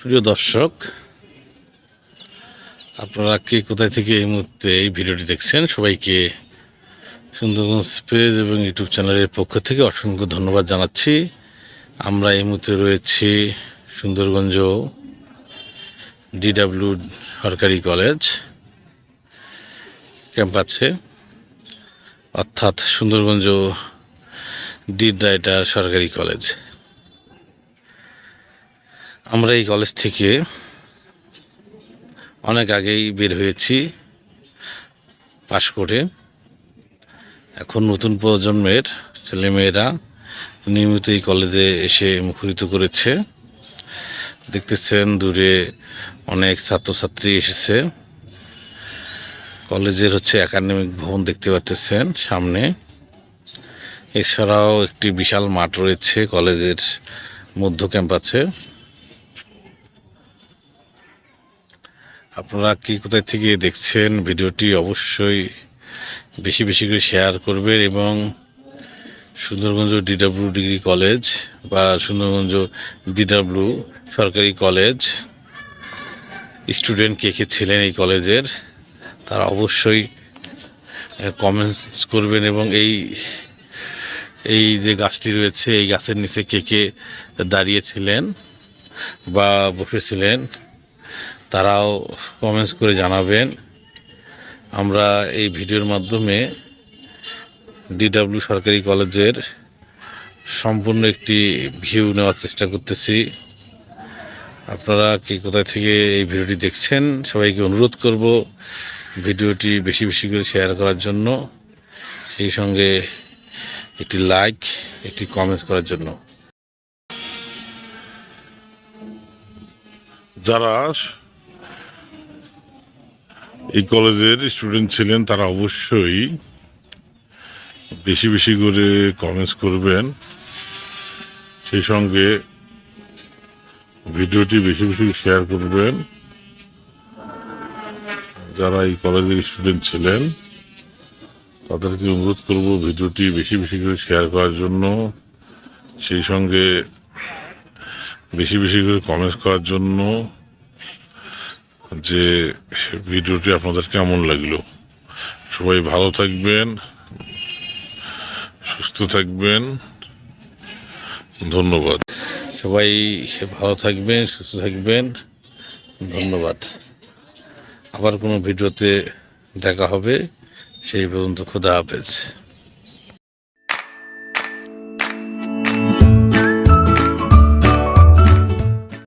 প্রিয় দর্শক, আপনারা কে কোথায় থেকে এই মুহূর্তে এই ভিডিওটি দেখছেন সবাইকে সুন্দরগঞ্জ পেজ এবং ইউটিউব চ্যানেলের পক্ষ থেকে অসংখ্য ধন্যবাদ জানাচ্ছি। আমরা এই মুহূর্তে রয়েছি সুন্দরগঞ্জ ডিডাব্লিউ সরকারি কলেজ ক্যাম্পাসে। অর্থাৎ সুন্দরগঞ্জ ডিড রাইটার সরকারি কলেজ। আমরা এই কলেজ থেকে অনেক আগেই বের হয়েছি পাশ করে। এখন নতুন প্রজন্মের ছেলেমেয়েরা নিয়মিত এই কলেজে এসে মুখরিত করেছে। দেখতেছেন দূরে অনেক ছাত্রছাত্রী এসেছে। কলেজের হচ্ছে একাডেমিক ভবন দেখতে পাচ্ছেন সামনে। এছাড়াও একটি বিশাল মাঠ রয়েছে কলেজের মধ্য ক্যাম্পাসে। আপনারা কি কোথায় থেকে দেখছেন ভিডিওটি অবশ্যই বেশি বেশি করে শেয়ার করবেন এবং সুন্দরগঞ্জ ডিডাব্লিউ ডিগ্রি কলেজ বা সুন্দরগঞ্জ ডিডাব্লিউ সরকারি কলেজ স্টুডেন্ট কে কে ছিলেন এই কলেজের, তারা অবশ্যই কমেন্টস করবেন এবং এই এই যে গাছটি রয়েছে, এই গাছের নিচে কে কে দাঁড়িয়েছিলেন বা বসেছিলেন তারাও কমেন্টস করে জানাবেন। আমরা এই ভিডিওর মাধ্যমে ডিডাব্লিউ সরকারি কলেজের সম্পূর্ণ একটি ভিউ নেওয়ার চেষ্টা করতেছি। আপনারা কি কোথায় থেকে এই ভিডিওটি দেখছেন, সবাইকে অনুরোধ করব ভিডিওটি বেশি বেশি করে শেয়ার করার জন্য। সেই সঙ্গে একটি লাইক একটি কমেন্টস করার জন্য। যারা এই কলেজের স্টুডেন্ট ছিলেন তারা অবশ্যই বেশি বেশি করে কমেন্টস করবেন। সেই সঙ্গে ভিডিওটি বেশি বেশি শেয়ার করবেন। যারা এই কলেজের স্টুডেন্ট ছিলেন, তাদেরকে অনুরোধ করব ভিডিওটি বেশি বেশি করে শেয়ার করার জন্য। সেই সঙ্গে বেশি বেশি করে কমেন্টস করার জন্য। যে ভিডিওটি আপনাদের কেমন লাগল? সবাই ভালো থাকবেন, সুস্থ থাকবেন। ধন্যবাদ। সবাই ভালো থাকবেন, সুস্থ থাকবেন। ধন্যবাদ। আবার কোনো ভিডিওতে দেখা হবে। সেই পর্যন্ত খোদা হাফেজ।